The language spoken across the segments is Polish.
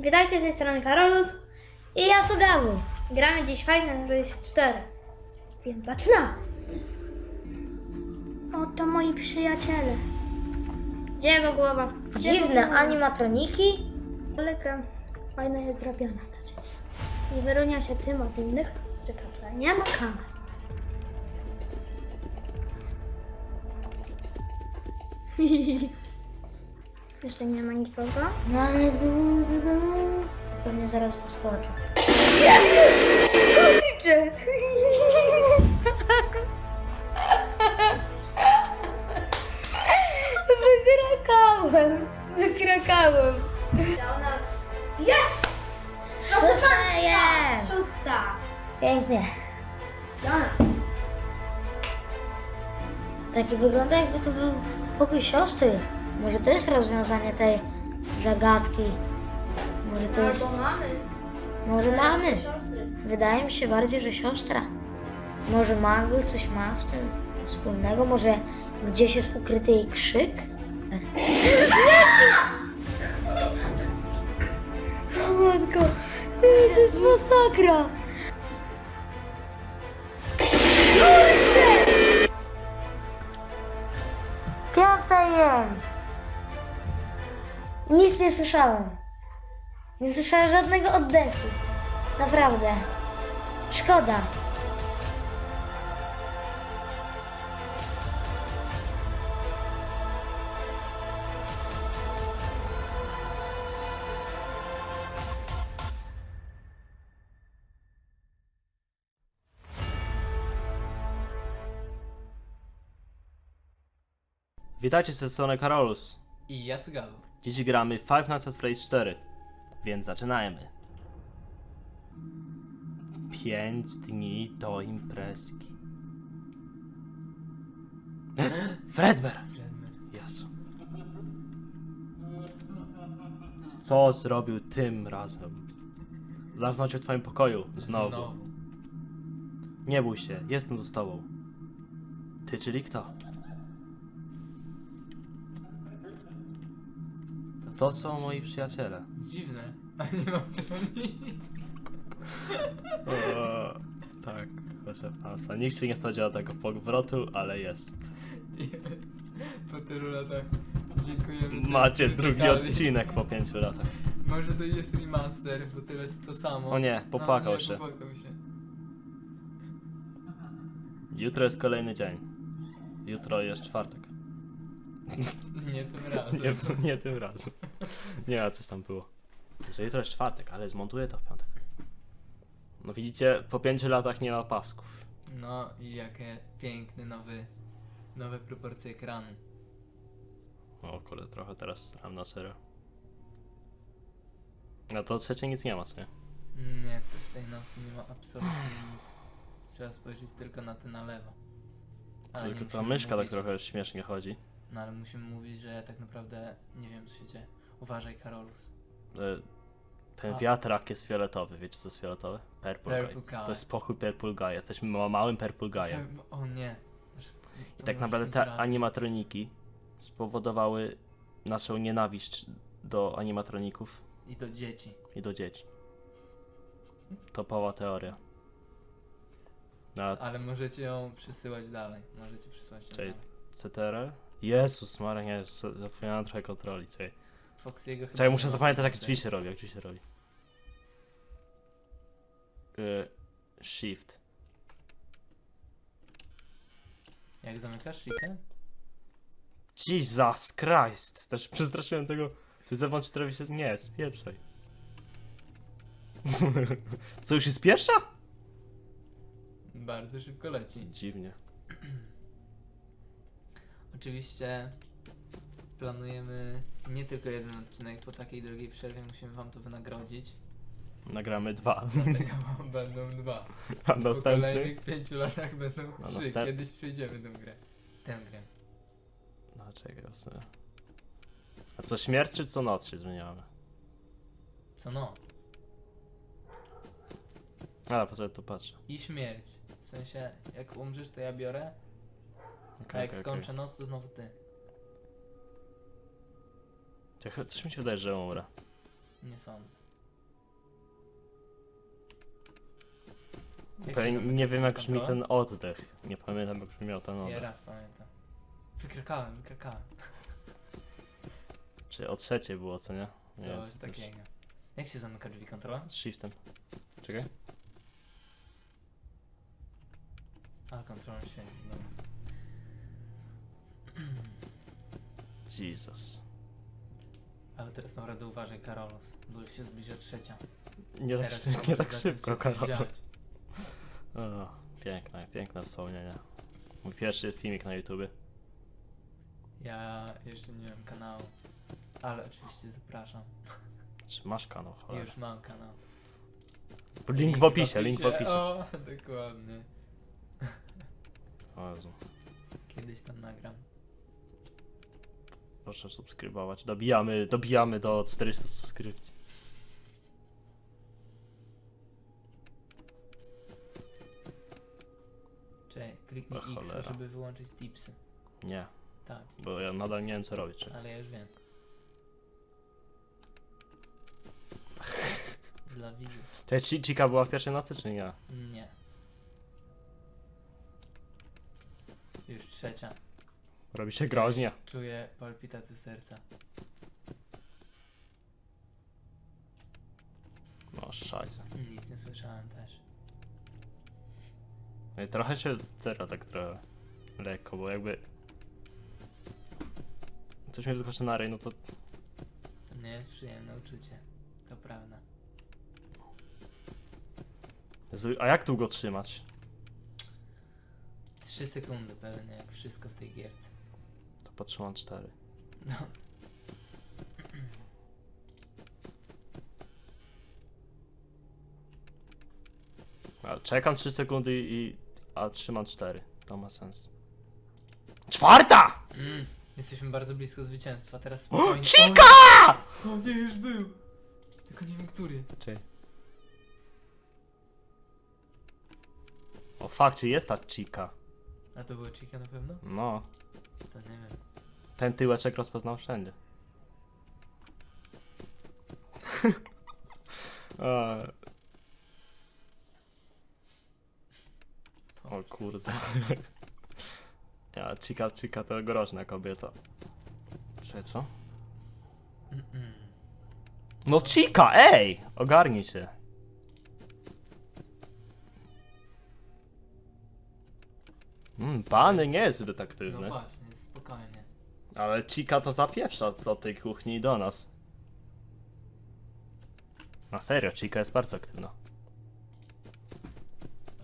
Witajcie z tej strony Karolus i ja Sugawu. Gramy dziś Final Race 4. Więc zaczynamy. Oto moi przyjaciele. Gdzie jego głowa? Gdzie jego Dziwne głowa? animatroniki. Kolejka fajna jest zrobiona to dziś. Nie wyróżnia się tym od innych, że to tutaj nie ma kamer. Jeszcze nie ma nikogo. No ale du, du, du. Pewnie zaraz wyskoczy. Kurczę! Wykrakałem! Wykrakałem! Do nas. Jest! Proszę Szósta Państwa! jest. Szósta! Pięknie. Dana. Taki wygląda jakby to był pokój siostry. Może to jest rozwiązanie tej zagadki. Może to jest... Albo mamy. Może mamy. Wydaje mi się bardziej, że siostra. Może Magul coś ma z tym wspólnego? Może gdzieś jest ukryty jej krzyk? O matko, to jest masakra! Nie słyszałem. Nie słyszałem żadnego oddechu. Naprawdę. Szkoda. Witajcie z tej strony Karolus. I Yasugawa. Dziś gramy Five Nights at Freddy's 4, więc zaczynajmy. 5 dni do imprezki. Fredbear! Jezu. Co zrobił tym razem? Zamknął cię w twoim pokoju. Znowu. Nie bój się, jestem tu z tobą. Ty, czyli kto? To są moi przyjaciele. Dziwne. A nie mam broni. O, tak, proszę państwa. Nikt się nie spodziewał tego powrotu, ale jest. Jest. Po tylu latach dziękujemy. tym, Macie którzy drugi czekali. odcinek po pięciu latach. Może to jest remaster, bo tyle jest to samo. O nie, popłakał no, nie, się. Popłakał się. Jutro jest kolejny dzień. Jutro jest czwartek. Nie tym razem. Nie, nie tym razem. Nie, a coś tam było. Że jutro jest czwartek, ale zmontuję to w piątek. No widzicie, po pięciu latach nie ma pasków. No i jakie piękny nowy, nowe proporcje ekranu. O kurde, trochę teraz ram na serio. No to trzecie nic nie ma, co nie? Nie, to w tej nocy nie ma absolutnie nic. Trzeba spojrzeć tylko na te na lewo. Ale nie Tylko ta musimy myszka tak mówić. trochę śmiesznie chodzi. No ale musimy mówić, że tak naprawdę nie wiem co się dzieje. Uważaj Karolus. E, Ten A. wiatrak jest fioletowy. Wiecie co jest fioletowe? Purple, Purple guy. guy. To jest pokój Purple Guy. Jesteśmy ma- małym Purple Guyem. O nie. I tak naprawdę te animatroniki spowodowały naszą nienawiść do animatroników I do dzieci. i do dzieci. Topowa teoria. Na Ale możecie ją przesyłać dalej. Możecie przesyłać ją Czyli- dalej. CTR? Jezus Maria, nie, z- zapomniałem trochę kontroli. Czekaj, Foxiego chyba Czekaj nie muszę ma zapamiętać jak drzwi się robi, jak drzwi się robi. Y, shift. Jak zamykasz shiftem? Jesus Christ! Też przestraszyłem tego. Czy zewnątrz trafi się... Nie, spieprzaj. Co, już jest pierwsza? Bardzo szybko leci. Dziwnie. Oczywiście planujemy nie tylko jeden odcinek, po takiej długiej przerwie musimy wam to wynagrodzić. Nagramy dwa. Dlatego będą dwa. A Po następny? kolejnych pięciu latach będą trzy. następ- Kiedyś przejdziemy tę grę. Tę grę. No czekaj, sobie. A co śmierć czy co noc się zmieniamy? Co noc. A, po co ja tu patrzę? I śmierć. W sensie, jak umrzesz, to ja biorę, a jak skończę noc, to znowu ty. okej. Coś mi się wydaje, że umrę. Nie sądzę. Pe- Nie wiem jak brzmi ten oddech. Nie pamiętam jak brzmiał ten Ja oddech. raz pamiętam. Wykrakałem, wykrakałem. Czy o trzecie było, co nie? Nie wiem, Coś to już- Jak się zamyka drzwi kontrola? Shiftem. Czekaj. A, kontrola świeci, dobra. Jesus. Ale teraz naprawdę uważaj, Karolus, bo już się zbliża trzecia. Nie tak, Teraz nie tak szybko, się coś Karol. dziać. O, piękne, piękne wspomnienia. Mój pierwszy filmik na YouTubie. Ja jeszcze nie mam kanału, ale oczywiście zapraszam. Czy masz kanał, cholera? Już mam kanał. Link w opisie, link w opisie. O, dokładnie. O Jezu. Kiedyś tam nagram. Proszę subskrybować. Dobijamy, dobijamy do 400 subskrypcji. Czekaj, kliknij O X, cholera. żeby wyłączyć tipsy. Nie, Tak, bo ja nadal nie wiem co robić. Czy... ale ja już wiem. Dla widzów. Czy Cika była w pierwszej nocy, czy nie? Nie. Już trzecia. Robi się groźnie. Czuję palpitację serca. No, szajse. Nic nie słyszałem też. No i trochę się zera tak trochę lekko, bo jakby... Coś mnie wyskoczy na rej, no to... To nie jest przyjemne uczucie. To prawda. Jezu, A jak długo trzymać? Trzy sekundy pewnie, jak wszystko w tej gierce. To potrzymam cztery. No. A czekam 3 sekundy i... A trzymam 4. To ma sens. Czwarta! Mm, jesteśmy bardzo blisko zwycięstwa. Teraz spokojnie. Chica! O, nie, już był! Tylko nie wiem, który. Czekaj. O fakcie, jest ta chica. A to było Chica na pewno? No. To nie wiem. Ten tyłeczek rozpoznał wszędzie. O kurde. Ja, chica, chica to groźna kobieta. Czy co? No chica, ej! Ogarnij się. Mm, pany nie jest zbyt No właśnie, spokojnie. Ale Chica to zapieprza co tej kuchni do nas. Na serio, Chica jest bardzo aktywna.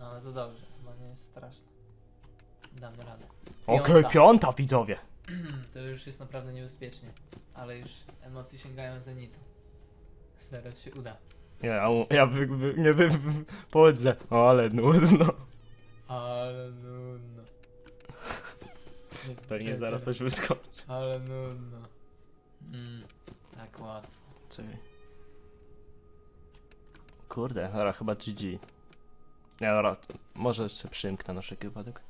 Ale to dobrze, bo nie jest straszne. Damy radę. Okej, Piąta. piąta widzowie. To już jest naprawdę niebezpiecznie. Ale już emocje sięgają zenitu. Zaraz się uda. Nie, ja, ja by, by, nie bym powiedział, że o, ale nudno. Ale nudno. Nie, Pewnie zaraz coś wyskoczy. Ale nudno. Mm, tak łatwo. Czekaj. Kurde, dobra, chyba GG. Nie, dobra, to może jeszcze przymknę na wszelki wypadek.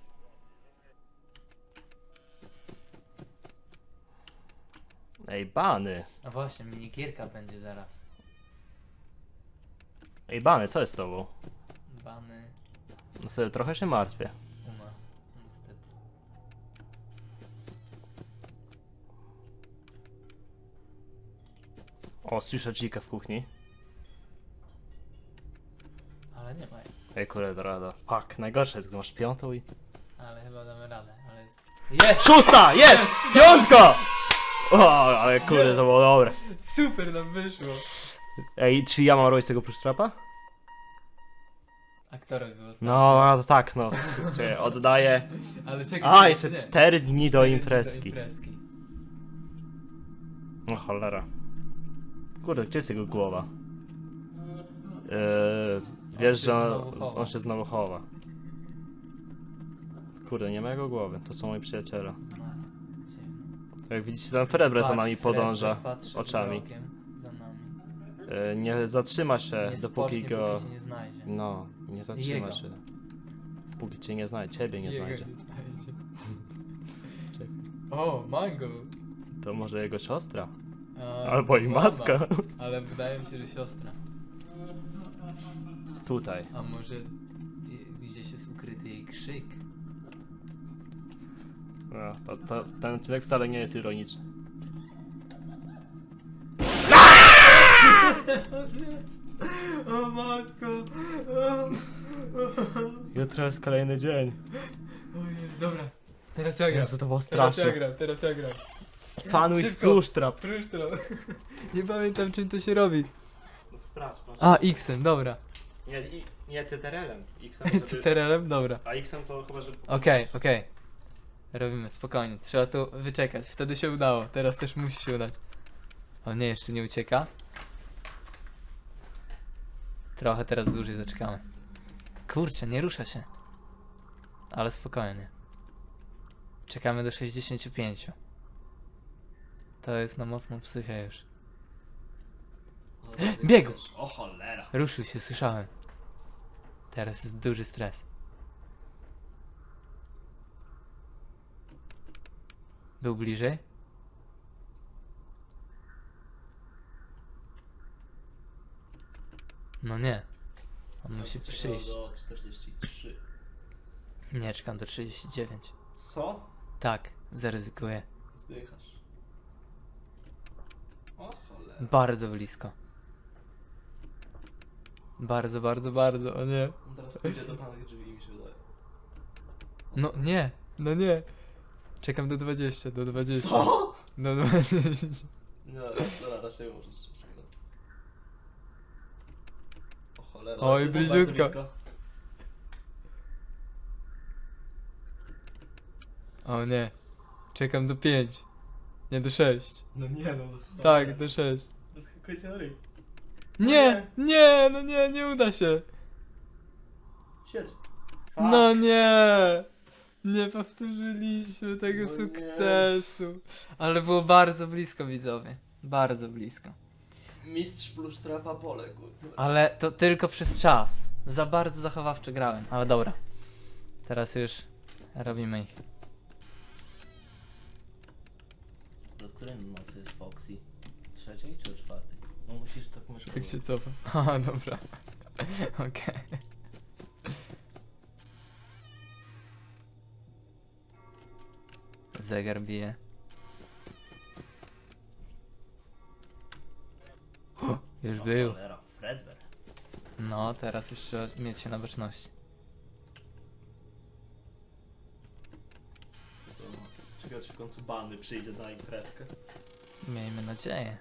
Ej, bany. A właśnie, minigierka będzie zaraz. Ej, bany, co jest z tobą? Bany No sobie trochę się martwię. O, słyszę Chica w kuchni. Ale nie ma jej. Ej, kurde, rada. Fuck, najgorsze jest, gdy masz piątą i... Ale chyba damy radę, ale jest. Jest! Szósta! Jest! Piątka! O, ale kurde, to było dobre. Super nam wyszło! Ej, czy ja mam robić tego plusztrapa? Aktorowi było ostatnio. No, no tak, no. Czekaj, oddaję. Ale czekaj. A, czekaj, jeszcze nie. cztery dni do Cztery imprezki. Do imprezki. No cholera. Kurde, gdzie jest jego głowa? Eee, wiesz, że on, się znowu chowa. Kurde, nie ma jego głowy. To są moi przyjaciele. Jak widzicie, ten Frebre za nami podąża oczami. Eee, nie zatrzyma się, dopóki go... No, nie zatrzyma się. Póki cię nie znajdzie, ciebie nie znajdzie. O, mango! To może jego siostra. A, Albo i matka. Ale wydaje mi się, że siostra. Tutaj. A może i ukryty jej krzyk. No, to, to, ten odcinek wcale nie jest ironiczny. O matko! Jutro jest kolejny dzień. Ojej, dobra. Teraz ja gram. Jezu, to było Teraz ja straszne. gram, teraz ja gram. Fanuj w Szybko. plusztrap. Nie pamiętam czym to się robi. No sprawdź. A, X-em, dobra. Nie, i, nie CTRL-em. X-em sobie... CTRL-em, dobra. A X-em to chyba, że... Okej, okej. Robimy, spokojnie. Trzeba tu wyczekać. Wtedy się udało. Teraz też musi się udać. O nie, jeszcze nie ucieka. Trochę teraz dłużej zaczekamy. Kurczę, nie rusza się. Ale spokojnie. Czekamy do 65. To jest na mocną psychę już. Biegł! O cholera. Ruszył się, słyszałem. Teraz jest duży stres. Był bliżej? No nie. On musi przyjść. do 43. Nie, czekam do 39. Co? Tak, zaryzykuję. Zdychasz. Bardzo blisko. Bardzo, bardzo, bardzo, o nie. On teraz pójdzie do tamtych drzwi mi się wydaje. No nie, no nie. Czekam do 20, do 20. Co? Do 20. Nie, dobra, raczej możesz. O cholera. Oj, jest bliziutko. bardzo blisko. O nie. Czekam do 5. Nie, do 6. No nie no. Tak, do 6. Wyskakujcie na ryj. Nie, nie, no nie, nie uda się. Świeć. No nie. Nie powtórzyliśmy tego No nie. sukcesu. Ale było bardzo blisko, widzowie. Bardzo blisko. Mistrz plus trapa poległ. Ale to tylko przez czas. Za bardzo zachowawczo grałem. Ale dobra. Teraz już robimy ich. Której nocy jest Foxy? Trzeciej czy czwartej? No musisz tak myszką. Tak się cofa. A, dobra. Okej. Zegar bije. O, Już był. Cholera, Fredbear. No, teraz już trzeba mieć się na baczności. Czy w końcu bandy przyjdzie na imprezkę. Miejmy nadzieję.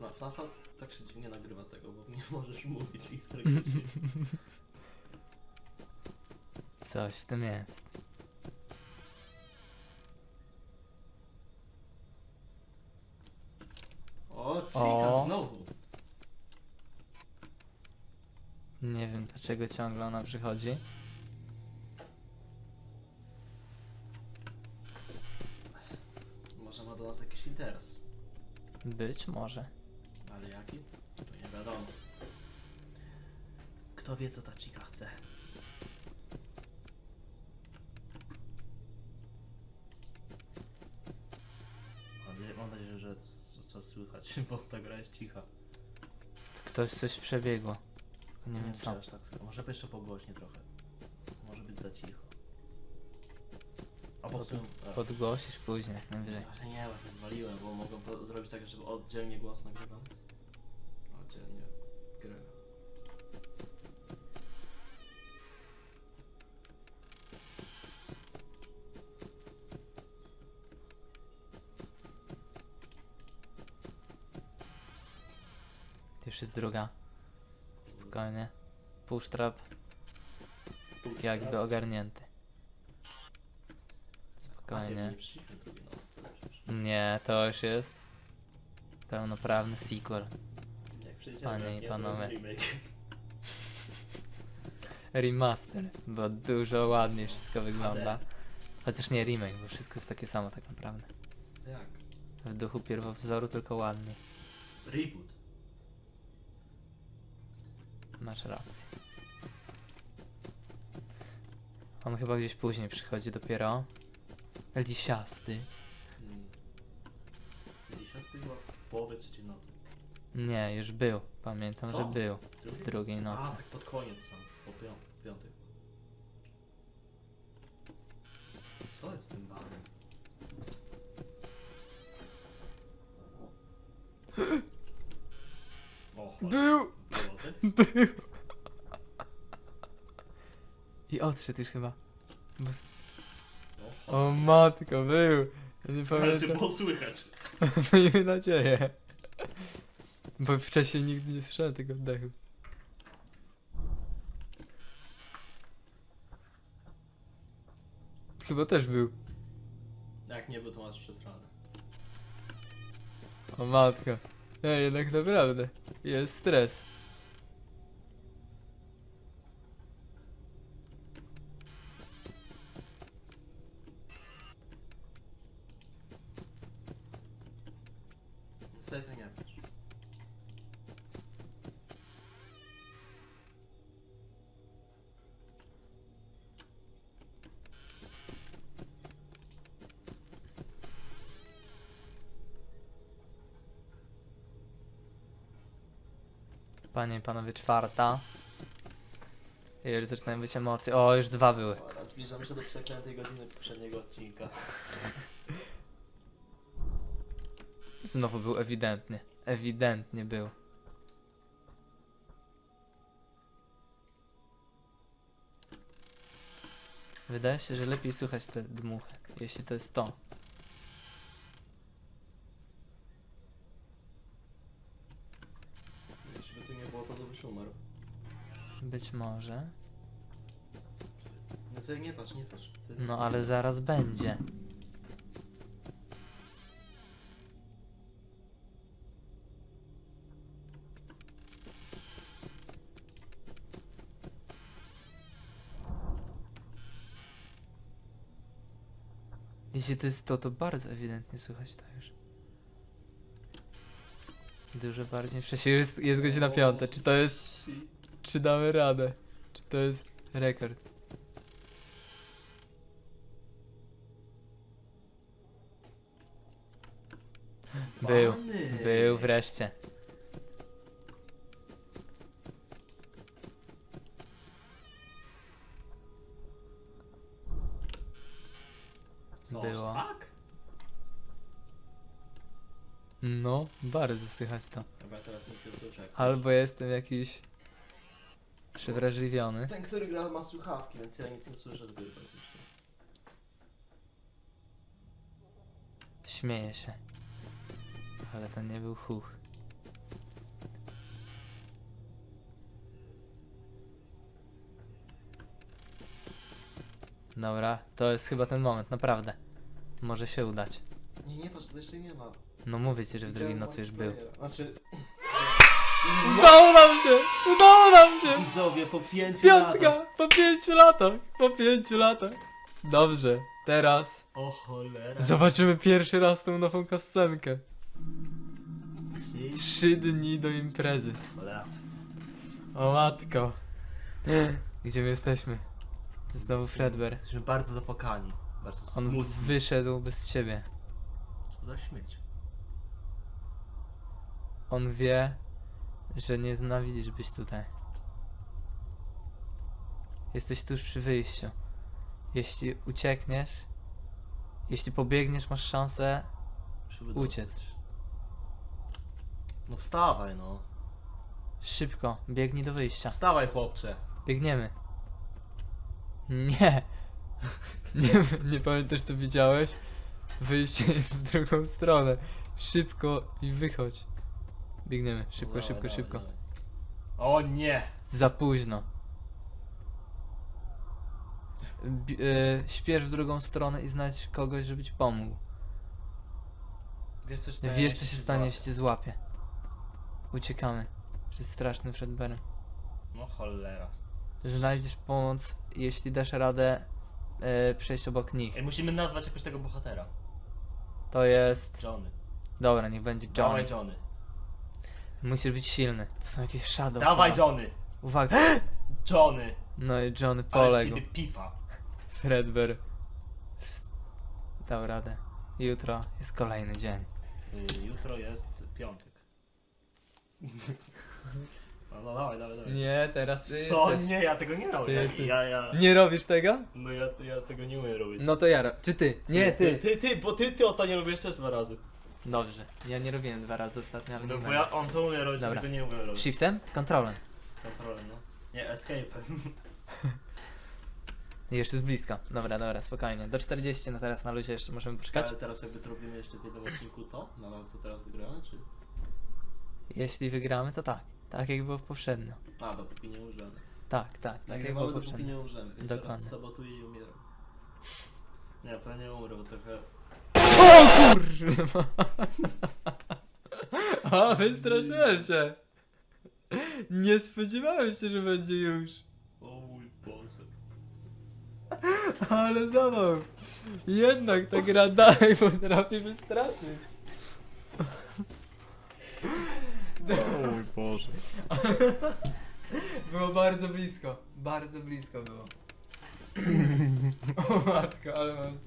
Na FNAFa tak się dziwnie nagrywa tego, bo nie możesz mówić i dźwięku. Coś w tym jest. O, Chica O. znowu. Nie wiem dlaczego ciągle ona przychodzi. Może ma do nas jakiś interes. Być może. Ale jaki? To nie wiadomo. Kto wie, co ta Chica chce. Mam nadzieję- że c- co słychać, bo ta gra jest cicha. Ktoś coś przebiegło. Nie wiem czy co. aż tak. Może jeszcze pogłośnie trochę. Może być za cicho. A po Pod- prostu... Podgłosisz później, najwyżej. Właśnie nie, właśnie zwaliłem, bo mogę po- zrobić tak, żeby oddzielnie głos nagrywam. Oddzielnie grę. Już jest druga. Spokojnie. Pushtrap jakby ogarnięty. Spokojnie. nie to już jest pełnoprawny sequel. Panie i panowie. Remaster, bo dużo ładniej wszystko wygląda. Chociaż nie remake, bo wszystko jest takie samo tak naprawdę. Jak? W duchu pierwowzoru, tylko ładniej. Reboot. Masz rację. On chyba gdzieś później przychodzi dopiero. Lisiasty. Hmm. Dzisiaj to chyba w połowie trzeciej nocy. Nie, już był. Pamiętam, Co? że był w drugiej A, nocy. tak pod koniec sam. Po pią piątej. Co jest z tym barem? O, cholera. Był! Był! I odszedł już chyba. Bo... O, O matko, był! Ja nie. Cię pamiętam. było słychać. Miejmy nadzieję. Bo wcześniej nigdy nie słyszałem tego oddechu. Chyba też był. Jak nie był, to masz przesrane. O matko. Nie, jednak naprawdę. Jest stres. Panie i panowie, czwarta. I już zaczynają być emocje. O, już dwa były. Oraz zbliżamy się do przeklętej godziny poprzedniego odcinka. Znowu był ewidentnie. Ewidentnie był. Wydaje się, że lepiej słychać te dmuchy, jeśli to jest to. Jeśli by tu nie było, to byś umarł. Być może. No co, nie patrz, nie patrz. Ty... No ale zaraz będzie. Jeśli to jest to, to bardzo ewidentnie słychać to już. Dużo bardziej. Przecież jest, jest godzina piąta. Czy to jest. Czy damy radę? Czy to jest rekord? Był. Był wreszcie. Co, Było. Tak? No, bardzo słychać to. Dobra, teraz słyszę. jak Albo jestem jakiś przewrażliwiony. Ten, który gra ma słuchawki, więc ja nic nie słyszę z gry praktycznie. Śmieję się. Ale to nie był chuch. Dobra, to jest chyba ten moment, naprawdę. Może się udać. Nie, nie patrz, to jeszcze nie ma. No mówię ci, że w drugiej Widziałem nocy już był. Znaczy... Udało nam się! Udało nam się! Widzowie, po pięciu Piątka! latach. Po pięciu latach! Po pięciu latach! Dobrze, teraz O cholera. zobaczymy pierwszy raz tą nową kascenkę. Trzy. Trzy dni do imprezy. Cholera. O matko. Gdzie my jesteśmy? Znowu Fredbear. Jesteśmy bardzo zapłakani. Bardzo On smutni. wyszedł bez ciebie. Co za śmieć. On wie, że nie nienawidzisz być tutaj. Jesteś tuż przy wyjściu. Jeśli uciekniesz, jeśli pobiegniesz, masz szansę Żeby Uciec. dostać. No wstawaj no. szybko. Biegnij do wyjścia. Wstawaj chłopcze. Biegniemy. Nie. Nie, nie pamiętasz co widziałeś? Wyjście jest w drugą stronę. Szybko i wychodź. Biegniemy. Szybko, Dawaj, szybko, dawaj, szybko. dawaj. O nie! Za późno. Bi- e, śpiesz w drugą stronę i znajdź kogoś, żeby ci pomógł. Wiesz co się Wiesz, stanie, co się jak stanie, jeśli cię złapie. Uciekamy. Przed strasznym Fredbearem. No cholera. Znajdziesz pomoc, jeśli dasz radę e, przejść obok nich. Ej, musimy nazwać jakoś tego bohatera. To jest... Johnny. Dobra, niech będzie Johnny. Dawaj Johnny. Musisz być silny. To są jakieś shadow. Dawaj chyba. Johnny. Uwaga. Johnny. No i Johnny Ale z poległ. ciebie pipa. Fredbear wst- dał radę. Jutro jest kolejny dzień. Y, Jutro jest piątek. No, no dawaj, dawaj, dawaj. Nie, teraz ty Co? jesteś. Nie, ja tego nie Ty robię. jesteś- Ja, ja, Nie robisz tego? no ja, ja tego nie umiem robić. No to ja. ro- Czy ty? Nie, Ty, ty. ty, bo ty, ty ostatnio robiłeś też dwa razy. Dobrze. Ja nie robiłem dwa razy ostatnio, ale No nie bo ja, on to umie robić, Dobra. tego nie umiem robić. Shiftem? Kontrolem. Kontrolę, no. Nie, escape. I Jeszcze jest blisko. Dobra, dobra, spokojnie. Do 40 no teraz na luzie jeszcze możemy poczekać. Ale teraz jakby to robimy jeszcze w jednym odcinku to, na no, co teraz wygrałem, czy? Jeśli wygramy, to tak. Tak jak było poprzednio. A, dopóki nie umrzemy. Tak, tak, tak jak Nagrywamy było dopóki poprzednio. nie umrzemy, więc Dokładnie. teraz sabotuję i umieram. Nie, pewnie umrę, bo trochę... O kurwa! A, wystraszyłem się! Nie spodziewałem się, że będzie już. O mój Boże. Ale zawał. Jednak ta gra dalej potrafi wystraszyć. O mój Boże. Było bardzo blisko. Bardzo blisko było. o matko, ale mam...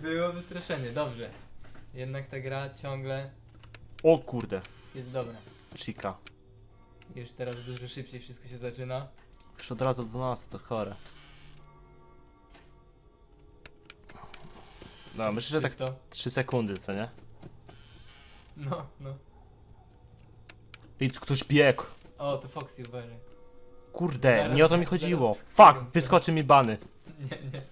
Było wystraszenie, dobrze. Jednak ta gra ciągle O kurde. jest dobra. Chica. Już teraz dużo szybciej wszystko się zaczyna. Już od razu 12, to jest chore. No, myślę, że tak Czysto. 3 sekundy, co nie? No, no. I ktoś biegł. O, to Foxy uważaj. Kurde, Zaraz- nie o to mi chodziło. Fuck, wyskoczy mi bany. Nie, nie.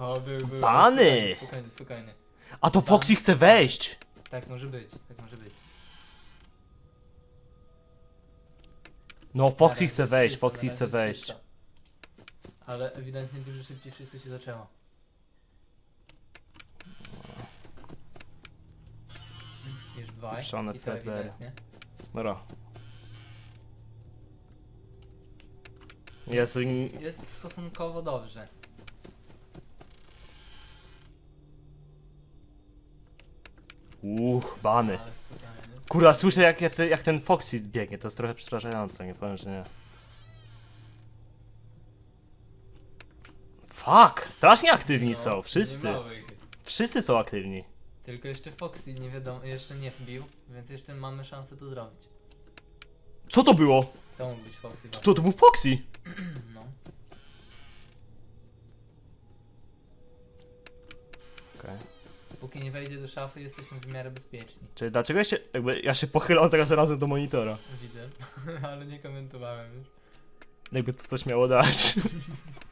O, był, był. Bany! Spokojnie, spokojnie, spokojnie. A to Foxy chce wejść. Tak może być, tak może być. No, Foxy chce jest wejść, Foxy chce jest wejść. Ale ewidentnie dużo szybciej wszystko się zaczęło. Już dwa Pieprzone i to ewidentnie. Dobra. Jest... Jest stosunkowo dobrze. Uch, bany. Kurwa, słyszę jak, jak, te- jak ten Foxy biegnie, to jest trochę przerażające, nie powiem, że nie. Fuck! Strasznie aktywni No, są, wszyscy. niemało ich jest. Wszyscy są aktywni. Tylko jeszcze Foxy nie wiadomo, jeszcze nie wbił, więc jeszcze mamy szansę to zrobić. Co to było? To mógł być Foxy. To, to, to był Foxy! No. Póki nie wejdzie do szafy, jesteśmy w miarę bezpieczni. Czyli dlaczego ja się, jakby, ja się pochylam za każdym razem do monitora? Widzę, ale nie komentowałem już. Jakby to coś miało dać.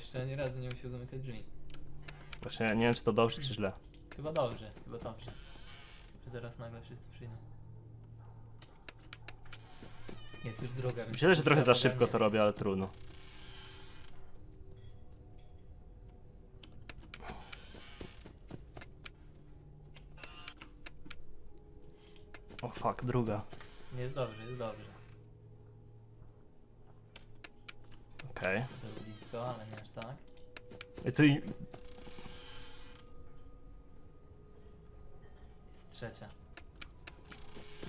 jeszcze ani razu nie musiał zamykać drzwi. Właśnie nie wiem, czy to dobrze, czy źle. Chyba dobrze, chyba dobrze. Zaraz nagle wszyscy przyjdą. Jest już druga, więc... Myślę, że trochę za szybko to robię, ale trudno. O fuck, druga. Jest dobrze, jest dobrze. Okej. Był blisko, ale nie aż tak. I ty... Jest trzecia.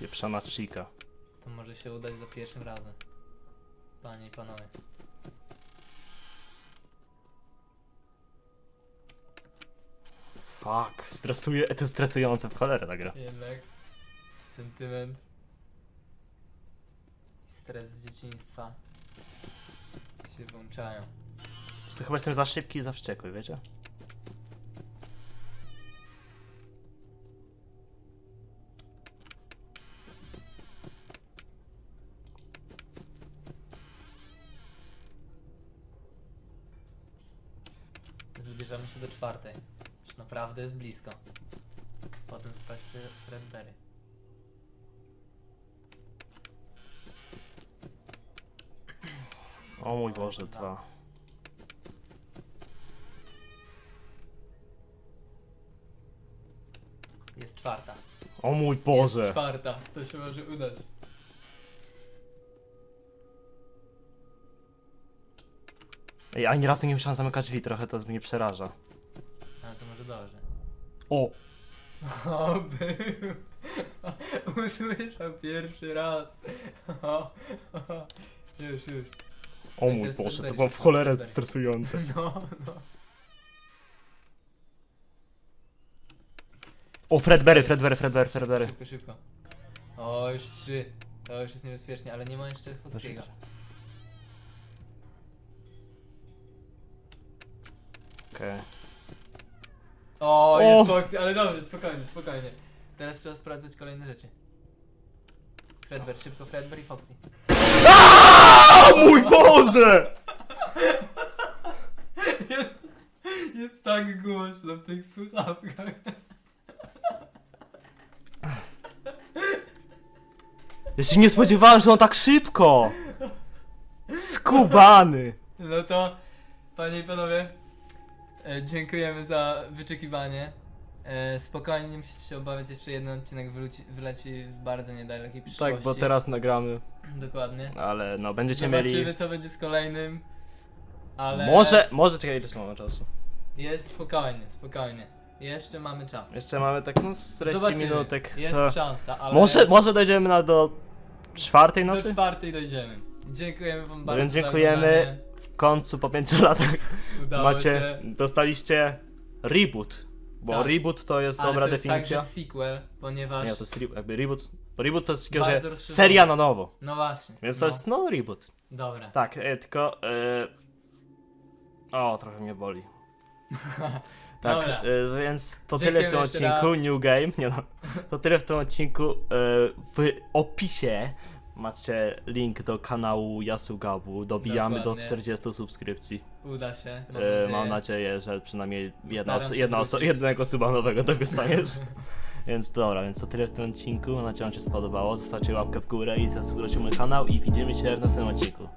Pieprzona chica. To może się udać za pierwszym razem. Panie i panowie. Fuck, stresuje, to jest stresujące w cholerę ta gra. Jednak sentyment i stres z dzieciństwa się włączają. Prostu chyba jestem za szybki i za wściekły, wiecie? Zbliżamy się do czwartej. Już naprawdę jest blisko. Potem sprawdź Fre- Fredbery. O mój Boże, dwa. O mój Jest Boże. czwarta, to się może udać. Ej, ani razu nie musiałem zamykać drzwi, trochę to mnie przeraża. A, to może dobrze. O! O, był. Usłyszał pierwszy raz. Już, już. O tak, mój Boże, to było w cholerę stresujące. No, no. O, Fredbery, Fredbery, Fredbery, Fredbery. Szybko, szybko. O, już trzy. To już jest niebezpiecznie, ale nie ma jeszcze Foxiego. Okej. O, O! jest Foxy, ale dobrze, spokojnie, spokojnie. Teraz trzeba sprawdzać kolejne rzeczy. Fredbear, szybko Fredbear i Foxy. O mój Boże! Jest, jest tak głośno w tych słuchawkach. Ja się nie spodziewałem, że on tak szybko! Skubany! No to, panie i panowie, e, dziękujemy za wyczekiwanie. E, spokojnie, nie musicie się obawiać, jeszcze jeden odcinek wyleci, wyleci w bardzo niedalekiej przyszłości. Tak, bo teraz nagramy, Dokładnie. ale no, będziecie Zobaczymy, mieli... co będzie z kolejnym. Ale Może, może, czekaj, ile jeszcze mamy czasu? jest spokojnie, spokojnie. Jeszcze mamy czas. Jeszcze mamy tak, no, z 40 Zobaczymy. minutek. Jest to... szansa, ale Może, może dojdziemy na do czwartej do nocy? czwartej dojdziemy. Dziękujemy wam bardzo Więc za dziękujemy. oglądanie. W końcu po 5 latach Udało macie, się. dostaliście reboot. Bo Tak. reboot to jest Ale dobra to jest definicja. także sequel, ponieważ... Nie, to jest re, jakby reboot. Bo reboot to jest takiego, Bardzo że rozszerzony. seria na nowo. No właśnie. Więc no. to jest no reboot. Dobra. Tak, e, tylko. E... O, trochę mnie boli. tak, Dobra. e, więc to tyle w tym Dziękujemy jeszcze odcinku. raz. New Game. Nie no. To tyle w tym odcinku. E, w opisie macie link do kanału Yasugabu. Dobijamy do Dokładnie. 40 subskrypcji. Uda się. Mam E, nadzieję. mam nadzieję, że przynajmniej jedna, Staram oso- się jedna oso- wrócić. jednego suba nowego dostaniesz. Więc dobra, więc to tyle w tym odcinku. Mam nadzieję, że Wam się spodobało. Zostawcie łapkę w górę i zasubskrybujcie mój kanał i widzimy się w następnym odcinku.